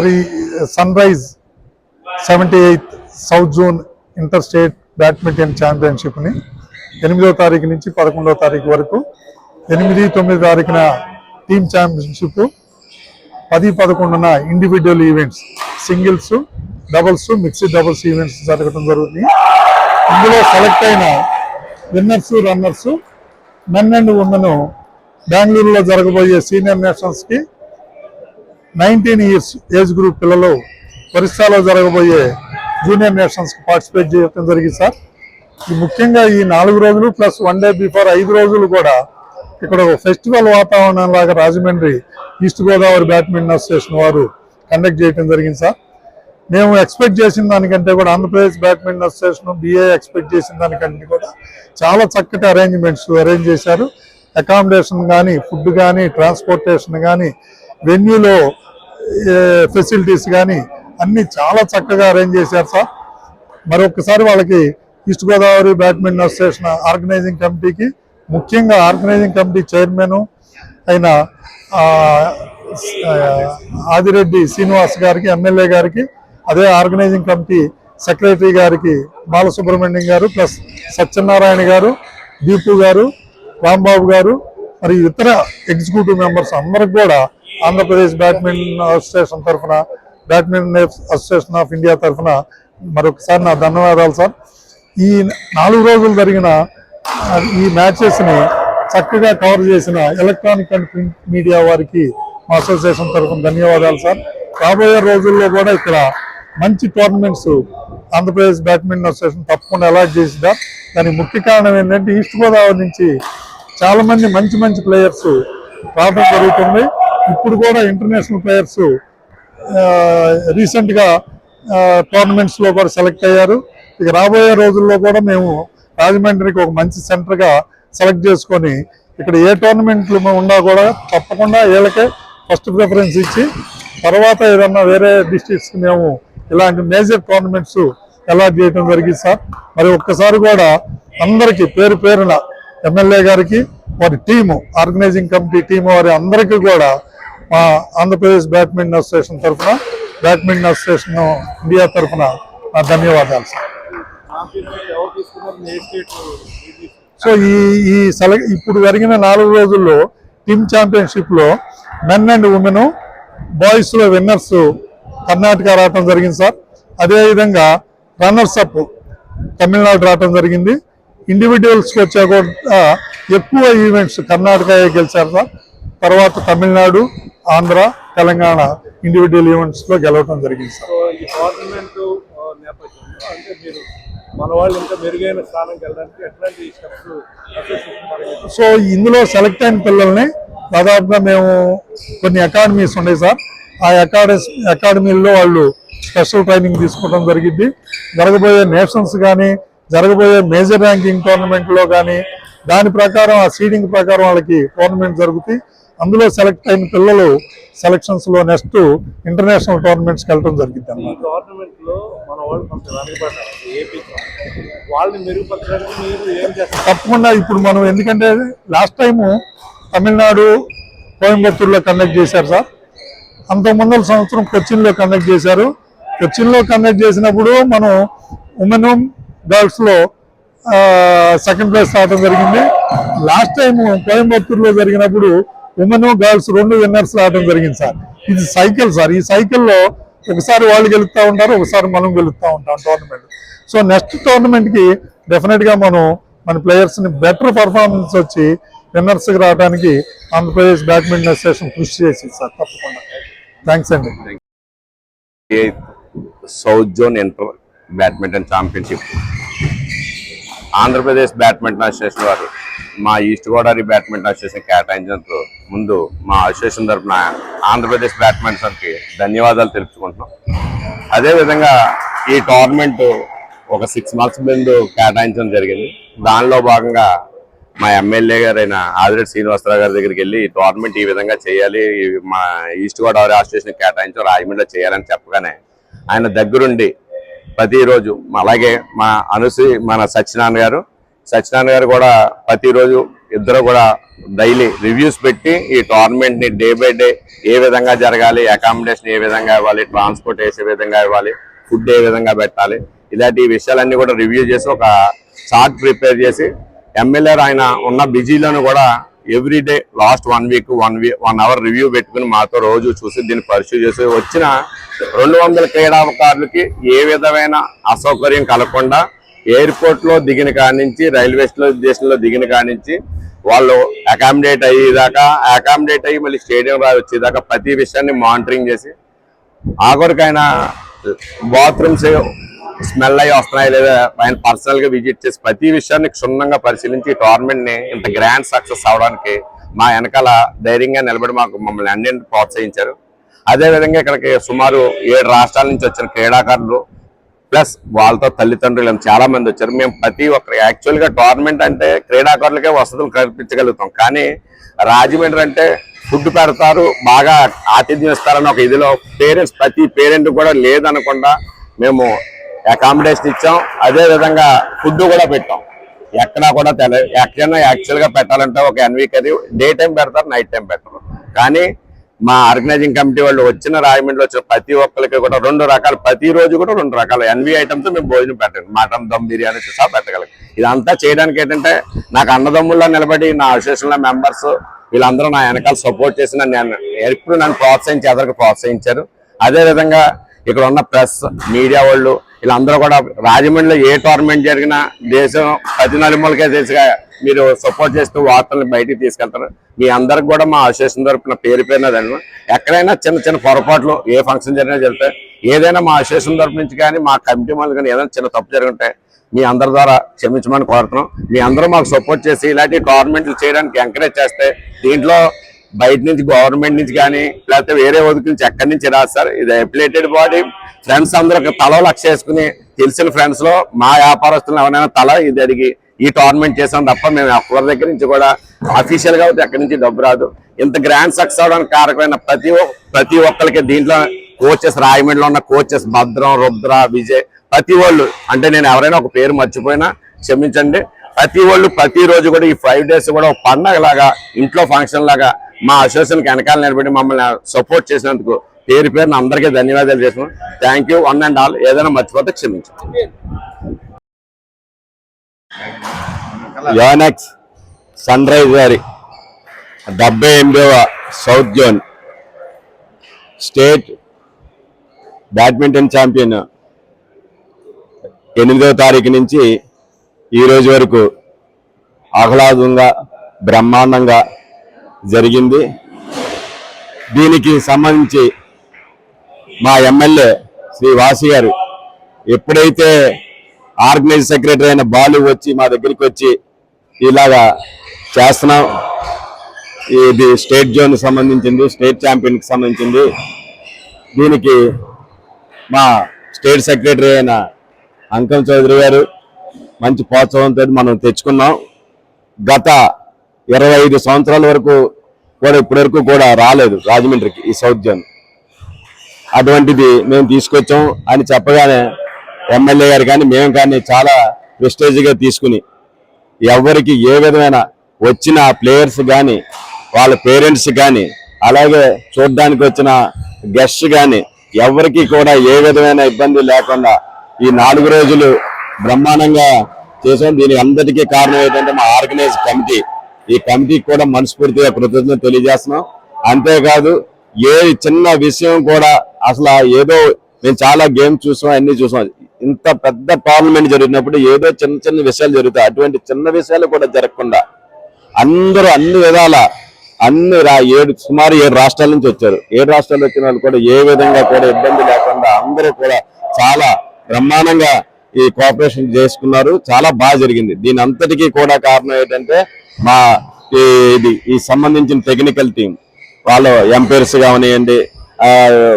మరి sunrise seventy eighth south zone inter state badminton ఛాంపియన్షిప్ని ఎనిమిదో తారీఖు నుంచి పదకొండో తారీఖు వరకు ఎనిమిది తొమ్మిది తారీఖున టీమ్ ఛాంపియన్షిప్ పది పదకొండున individual events singles doubles mixed doubles events జరగడం జరుగుతుంది. ఇందులో సెలెక్ట్ అయిన winners runners men and women బెంగళూరులో జరగబోయే సీనియర్ నేషనల్స్కి నైన్టీన్ ఇయర్స్ ఏజ్ గ్రూప్ పిల్లలు ఒరిస్సాలో జరగబోయే జూనియర్ నేషనల్స్ పార్టిసిపేట్ చేయడం జరిగింది సార్. ముఖ్యంగా ఈ నాలుగు రోజులు ప్లస్ వన్ డే బిఫోర్ ఐదు రోజులు కూడా ఇక్కడ ఒక ఫెస్టివల్ వాతావరణం లాగా Rajahmundry east Godavari badminton association వారు కండక్ట్ చేయడం జరిగింది సార్. మేము ఎక్స్పెక్ట్ చేసిన దానికంటే కూడా Andhra Pradesh badminton association BA expect చేసిన దానికంటే కూడా చాలా చక్కటి అరేంజ్మెంట్స్ అరేంజ్ చేశారు. అకామిడేషన్ కానీ ఫుడ్ కానీ ట్రాన్స్పోర్టేషన్ కానీ వెన్యూలో ఫెసిలిటీస్ కానీ అన్ని చాలా చక్కగా అరేంజ్ చేశారు సార్ మరొకసారి వాళ్ళకి east Godavari badminton association organising కమిటీకి ముఖ్యంగా ఆర్గనైజింగ్ కమిటీ చైర్మన్ అయిన ఆదిరెడ్డి శ్రీనివాస్ గారికి ఎమ్మెల్యే గారికి అదే ఆర్గనైజింగ్ కమిటీ సెక్రటరీ గారికి బాలసుబ్రహ్మణ్యం గారు ప్లస్ సత్యనారాయణ గారు దీపు గారు రాంబాబు గారు మరియు ఇతర ఎగ్జిక్యూటివ్ మెంబర్స్ అందరికి కూడా ఆంధ్రప్రదేశ్ బ్యాడ్మింటన్ అసోసియేషన్ తరఫున బ్యాడ్మింటన్ అసోసియేషన్ ఆఫ్ ఇండియా తరఫున మరొకసారి నా ధన్యవాదాలు సార్. ఈ నాలుగు రోజులు జరిగిన ఈ మ్యాచెస్ని చక్కగా కవర్ చేసిన ఎలక్ట్రానిక్ అండ్ ప్రింట్ మీడియా వారికి మా అసోసియేషన్ తరఫున ధన్యవాదాలు సార్. రాబోయే రోజుల్లో కూడా ఇక్కడ మంచి టోర్నమెంట్స్ ఆంధ్రప్రదేశ్ బ్యాడ్మింటన్ అసోసియేషన్ తప్పకుండా అలాట్ చేసిందా దానికి ముఖ్య కారణం ఏంటంటే ఈస్ట్ గోదావరి నుంచి చాలామంది మంచి మంచి ప్లేయర్స్ రావడం జరుగుతుంది. ఇప్పుడు కూడా ఇంటర్నేషనల్ ప్లేయర్స్ రీసెంట్గా టోర్నమెంట్స్లో కూడా సెలెక్ట్ అయ్యారు. ఇక రాబోయే రోజుల్లో కూడా మేము రాజమండ్రికి ఒక మంచి సెంటర్గా సెలెక్ట్ చేసుకొని ఇక్కడ ఏ టోర్నమెంట్లు ఉన్నా కూడా తప్పకుండా వీళ్ళకే ఫస్ట్ ప్రిఫరెన్స్ ఇచ్చి తర్వాత ఏదన్నా వేరే డిస్టిక్స్కి మేము ఇలాంటి మేజర్ టోర్నమెంట్స్ అలాట్ చేయడం జరిగింది సార్. మరి ఒక్కసారి కూడా అందరికీ పేరు పేరున ఎమ్మెల్యే గారికి వారి టీము ఆర్గనైజింగ్ కమిటీ టీం వారి అందరికీ కూడా మా ఆంధ్రప్రదేశ్ బ్యాడ్మింటన్ అసోసియేషన్ తరఫున బ్యాడ్మింటన్ అసోసియేషన్ ఇండియా తరఫున నా ధన్యవాదాలు సార్. సో ఈ ఈ సెల ఇప్పుడు జరిగిన నాలుగు రోజుల్లో టీమ్ ఛాంపియన్షిప్లో మెన్ అండ్ ఉమెన్ బాయ్స్లో విన్నర్స్ కర్ణాటక రావటం జరిగింది సార్. అదేవిధంగా రన్నర్స్ అప్ తమిళనాడు రావటం జరిగింది. ఇండివిజువల్స్కి వచ్చా కూడా ఎక్కువ ఈవెంట్స్ కర్ణాటక గెలిచారు సార్. తర్వాత తమిళనాడు ఆంధ్ర తెలంగాణ ఇండివిజువల్ ఈవెంట్స్లో గెలవటం జరిగింది సార్. సో ఈ టోర్నమెంట్ ఆ, నేపథ్యంలో అంటే మీరు మన వాళ్ళు ఇంకా మెరుగైన స్థానంకి వెళ్ళడానికి ఎట్లాంటి స్టెప్స్ అసోసియేషన్ పరంగా సో ఇందులో సెలెక్ట్ అయిన పిల్లల్ని దాదాపుగా మేము కొన్ని అకాడమీస్ ఉన్నాయి సార్. ఆ అకాడమీ అకాడమీల్లో వాళ్ళు స్పెషల్ ట్రైనింగ్ తీసుకోవడం జరిగింది. జరగబోయే నేషన్స్ కానీ జరగబోయే మేజర్ ర్యాంకింగ్ టోర్నమెంట్లో కానీ దాని ప్రకారం ఆ సీడింగ్ ప్రకారం వాళ్ళకి టోర్నమెంట్ జరుగుతాయి. అందులో సెలెక్ట్ అయిన పిల్లలు సెలక్షన్స్లో నెక్స్ట్ ఇంటర్నేషనల్ టోర్నమెంట్స్కి వెళ్ళడం జరిగింది ఈ అన్నమాట టోర్నమెంట్లో మన వాళ్ళు కొంత వెనకబడ్డారు ఏపీ వాళ్ళని మెరుగుపరచడానికి మీరు ఏం చేస్తారు? తప్పకుండా ఇప్పుడు మనం ఎందుకంటే లాస్ట్ టైము తమిళనాడు కోయంబత్తూరులో కండక్ట్ చేశారు సార్. అంతకుముందు సంవత్సరం కొచ్చిన్లో కండక్ట్ చేశారు. కొచ్చిన్లో కండక్ట్ చేసినప్పుడు మనం ఉమెన్ గర్ల్స్లో సెకండ్ ప్లేస్ రావడం జరిగింది. లాస్ట్ టైం కోయంబత్తూరులో జరిగినప్పుడు ఉమెన్ గర్ల్స్ రెండు విన్నర్స్ రావడం జరిగింది సార్. ఇది సైకిల్ సార్. ఈ సైకిల్లో ఒకసారి వాళ్ళు గెలుస్తూ ఉంటారు ఒకసారి మనం గెలుస్తూ ఉంటాం టోర్నమెంట్ సో నెక్స్ట్ టోర్నమెంట్కి డెఫినెట్గా మనం మన ప్లేయర్స్ని బెటర్ పర్ఫార్మెన్స్ వచ్చి విన్నర్స్కి రావడానికి ఆంధ్రప్రదేశ్ బ్యాడ్మింటన్ అసోసియేషన్ కృషి చేసింది సార్ తప్పకుండా. థ్యాంక్స్ అండి. South zone inter badminton championship. Andhra Pradesh badminton association వారు మా ఈస్ట్ గోదావరి బ్యాడ్మింటన్ అసోసియేషన్ కేటాయించినందుకు ముందు మా అసోసియేషన్ తరఫున ఆంధ్రప్రదేశ్ బ్యాడ్మింటన్కి ధన్యవాదాలు తెలుపుకుంటున్నాం. అదేవిధంగా ఈ టోర్నమెంట్ ఒక సిక్స్ మంత్స్ ముందు కేటాయించడం జరిగింది. దానిలో భాగంగా మా ఎమ్మెల్యే గారైన ఆదిరెడ్డి శ్రీనివాసరావు గారి దగ్గరికి వెళ్ళి ఈ టోర్నమెంట్ ఈ విధంగా చేయాలి మా ఈస్ట్ గోదావరి అసోసియేషన్ కేటాయించడం రాజమండ్రిలో చేయాలని చెప్పగానే ఆయన దగ్గరుండి ప్రతిరోజు అలాగే మా అనుసి మన సత్యనారాయణ గారు సత్యనారాయణ గారు కూడా ప్రతిరోజు ఇద్దరు కూడా డైలీ రివ్యూస్ పెట్టి ఈ టోర్నమెంట్ని డే బై డే ఏ విధంగా జరగాలి అకామిడేషన్ ఏ విధంగా ఇవ్వాలి ట్రాన్స్పోర్ట్ వేసే విధంగా ఇవ్వాలి ఫుడ్ ఏ విధంగా పెట్టాలి ఇలాంటి విషయాలన్నీ కూడా రివ్యూ చేసి ఒక చార్ట్ ప్రిపేర్ చేసి ఎమ్మెల్యే ఆయన ఉన్న బిజీలను కూడా every day last one week one week one hour review పెట్టుకుని మాతో రోజు చూసి దీన్ని పరిశీలి చేసి వచ్చిన రెండు వందల క్రీడాకారులకి ఏ విధమైన అసౌకర్యం కలగకుండా ఎయిర్పోర్ట్లో దిగిన కాడి నుంచి రైల్వే స్టేషన్లో దిగిన కాడి నుంచి వాళ్ళు అకామిడేట్ అయ్యేదాకా అకామిడేట్ అయ్యి మళ్ళీ స్టేడియం రా వచ్చేదాకా ప్రతి విషయాన్ని మానిటరింగ్ చేసి ఆఖరికైనా బాత్రూమ్స్ స్మెల్ అయ్యి వస్తున్నాయి లేదా ఆయన పర్సనల్గా విజిట్ చేసి ప్రతి విషయాన్ని క్షుణ్ణంగా పరిశీలించి టోర్నమెంట్ని ఇంత గ్రాండ్ సక్సెస్ అవడానికి మా వెనకాల ధైర్యంగా నిలబడి మాకు మమ్మల్ని అన్ని ప్రోత్సహించారు. అదే విధంగా ఇక్కడికి సుమారు ఏడు రాష్ట్రాల నుంచి వచ్చిన క్రీడాకారులు ప్లస్ వాళ్ళతో తల్లిదండ్రులు చాలా మంది వచ్చారు. మేము ప్రతి ఒక్కరు యాక్చువల్గా టోర్నమెంట్ అంటే క్రీడాకారులకే వసతులు కల్పించగలుగుతాం. కానీ రాజమండ్రి అంటే ఫుడ్ పెడతారు బాగా ఆతిథ్యం ఇస్తారని ఒక ఇదిలో పేరెంట్స్ ప్రతి పేరెంట్ కూడా లేదనకుండా మేము అకామిడేషన్ ఇచ్చాం. అదే విధంగా ఫుడ్ కూడా పెట్టాం. ఎక్కడా కూడా తెల ఎక్కడైనా యాక్చువల్గా పెట్టాలంటే ఒక ఎన్వీ కర్రీ డే టైం పెడతారు నైట్ టైం పెడతారు. కానీ మా ఆర్గనైజింగ్ కమిటీ వాళ్ళు వచ్చిన రాయమండ్రిలో వచ్చిన ప్రతి ఒక్కరికి కూడా రెండు రకాలు ప్రతి రోజు కూడా రెండు రకాల ఎన్వి ఐటమ్స్ మేము భోజనం పెట్టండి మటన్ దమ్ బిర్యానీ సహా పెట్టగలం. ఇదంతా చేయడానికి ఏంటంటే నాకు అన్నదమ్ముల్లో నిలబడి నా అసోసియేషన్ మెంబర్స్ వీళ్ళందరూ నా వెనకాల సపోర్ట్ చేసి నన్ను ఎప్పుడు నన్ను ప్రోత్సహించి ఎదరికి ప్రోత్సహించారు. అదే విధంగా ఇక్కడ ఉన్న ప్రెస్ మీడియా వాళ్ళు వీళ్ళందరూ కూడా రాజమండ్రిలో ఏ టోర్నమెంట్ జరిగినా దేశం ప్రతి నలుమూలకే తెలుసుగా మీరు సపోర్ట్ చేస్తూ వార్తలను బయటికి తీసుకెళ్తారు. మీ అందరికి కూడా మా అసోసియేషన్ తరపున పేరు పేరున ఎక్కడైనా చిన్న చిన్న పొరపాట్లు ఏ ఫంక్షన్ జరిగినా జరిగితే ఏదైనా మా అసోసియేషన్ తరపు నుంచి కానీ మా కమిటీ వాళ్ళు కానీ ఏదైనా చిన్న తప్పు జరుగుంటే మీ అందరి ద్వారా క్షమించమని కోరుతున్నాం. మీ అందరూ మాకు సపోర్ట్ చేసి ఇలాంటి టోర్నమెంట్లు చేయడానికి ఎంకరేజ్ చేస్తే దీంట్లో బయట నుంచి గవర్నమెంట్ నుంచి కానీ లేకపోతే వేరే ఒదికి నుంచి ఎక్కడి నుంచి రాస్తారు ఇది ఎప్లేటెడ్ బాడీ ఫ్రెండ్స్ అందరూ తల లక్ష వేసుకుని తెలిసిన ఫ్రెండ్స్లో మా వ్యాపారస్తులు ఎవరైనా తల ఇది అడిగి ఈ టోర్నమెంట్ చేసాం తప్ప మేము ఎవరి దగ్గర నుంచి కూడా అఫీషియల్గా అయితే ఎక్కడి నుంచి డబ్బు రాదు. ఇంత గ్రాండ్ సక్సెస్ అవడానికి కారకమైన ప్రతి ఒ- ప్రతి ఒక్కరికి దీంట్లో కోచెస్ రాయమండ్రిలో ఉన్న కోచెస్ భద్రం రుద్ర విజయ్ ప్రతి వాళ్ళు అంటే నేను ఎవరైనా ఒక పేరు మర్చిపోయినా క్షమించండి. ప్రతి వాళ్ళు ప్రతిరోజు కూడా ఈ ఫైవ్ డేస్ కూడా ఒక పండగ లాగా ఇంట్లో ఫంక్షన్ లాగా మా అసోసియేషన్కి వెనకాల నిలబడి మమ్మల్ని సపోర్ట్ చేసినందుకు పేరు పేరున అందరికీ ధన్యవాదాలు చేస్తున్నాం. Thank you one and all ఏదైనా మర్చిపోతే క్షమించండి. యోనెక్స్ సన్ రైజ్ గారి డెబ్బై ఎనిమిదవ south zone state badminton champion ఎనిమిదవ తారీఖు నుంచి ఈ రోజు వరకు ఆహ్లాదంగా బ్రహ్మాండంగా జరిగింది. దీనికి సంబంధించి మా ఎమ్మెల్యే శ్రీ వాసి గారు ఎప్పుడైతే ఆర్గనైజ్ సెక్రటరీ అయిన బాలు వచ్చి మా దగ్గరికి వచ్చి ఇలాగా చేస్తున్నాం. ఇది స్టేట్ జోన్ సంబంధించింది స్టేట్ ఛాంపియన్కి సంబంధించింది. దీనికి మా స్టేట్ సెక్రటరీ అయిన అంకం చౌదరి గారు మంచి ప్రోత్సాహంతో మనం తెచ్చుకున్నాం. గత ఇరవై ఐదు సంవత్సరాల వరకు కూడా ఇప్పటి వరకు కూడా రాలేదు రాజమండ్రికి ఈ సౌత్ జోన్. అటువంటిది మేము తీసుకొచ్చాం అని చెప్పగానే ఎమ్మెల్యే గారు కానీ మేము కానీ చాలా ప్రెస్టేజ్గా తీసుకుని ఎవరికి ఏ విధమైన వచ్చిన ప్లేయర్స్ కానీ వాళ్ళ పేరెంట్స్ కానీ అలాగే చూడడానికి వచ్చిన గెస్ట్ కానీ ఎవరికి కూడా ఏ విధమైన ఇబ్బంది లేకుండా ఈ నాలుగు రోజులు బ్రహ్మాండంగా చేసాం దీని అందరికీ కారణం ఏంటంటే మా ఆర్గనైజ్ కమిటీ. ఈ కమిటీకి కూడా మనస్ఫూర్తిగా కృతజ్ఞత తెలియజేస్తున్నాం. అంతేకాదు ఏ చిన్న విషయం కూడా అసలు ఏదో మేము చాలా గేమ్ చూసాం అన్ని చూసాం. ఇంత పెద్ద పార్లమెంట్ జరిగినప్పుడు ఏదో చిన్న చిన్న విషయాలు జరుగుతాయి. అటువంటి చిన్న విషయాలు కూడా జరగకుండా అందరూ అన్ని విధాల అన్ని రా- ఏడు సుమారు ఏడు రాష్ట్రాల నుంచి వచ్చారు. ఏడు రాష్ట్రాలు వచ్చిన వాళ్ళు కూడా ఏ విధంగా కూడా ఇబ్బంది లేకుండా అందరూ కూడా చాలా బ్రహ్మాండంగా ఈ కోఆపరేషన్ చేసుకున్నారు. చాలా బాగా జరిగింది. దీని అంతటికీ కూడా కారణం ఏంటంటే మా ఇది ఈ సంబంధించిన టెక్నికల్ టీం వాళ్ళు ఎంపైర్స్ కానివ్వండి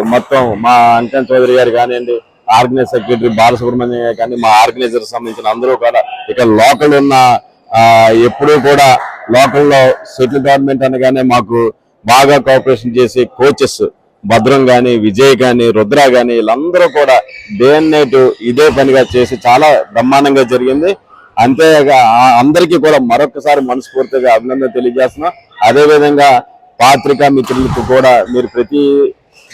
మొత్తం మా అంకన్ చౌదరి గారు కానివ్వండి ఆర్గనైజ్ సెక్రటరీ బాలసుబ్రహ్మణ్యం కానీ మా ఆర్గనైజర్ సంబంధించిన అందరూ కూడా ఇక్కడ లోకల్ ఉన్న ఎప్పుడూ కూడా లోకల్లో సెటిల్ గవర్నమెంట్ అనగానే మాకు బాగా కోఆపరేషన్ చేసి కోచెస్ భద్రం కానీ విజయ్ కానీ రుద్ర కానీ వీళ్ళందరూ కూడా డే అండ్ నైట్ ఇదే పనిగా చేసి చాలా బ్రహ్మాండంగా జరిగింది. అంతేగా అందరికీ కూడా మరొకసారి మనస్ఫూర్తిగా అభినందన తెలియజేస్తున్నాం. అదేవిధంగా పాత్రికా మిత్రులకు కూడా మీరు ప్రతి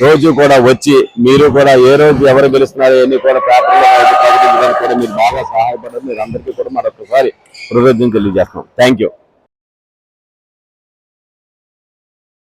రోజు కూడా వచ్చి మీరు కూడా ఏ రోజు ఎవరు గెలుస్తున్నారో ఎన్ని కూడా పేపర్లో ప్రకటించడానికి కూడా మీరు బాగా సహాయపడారు. మీరు అందరికీ కూడా మరొకసారి కృతజ్ఞతలు తెలియజేస్తున్నాం. Thank you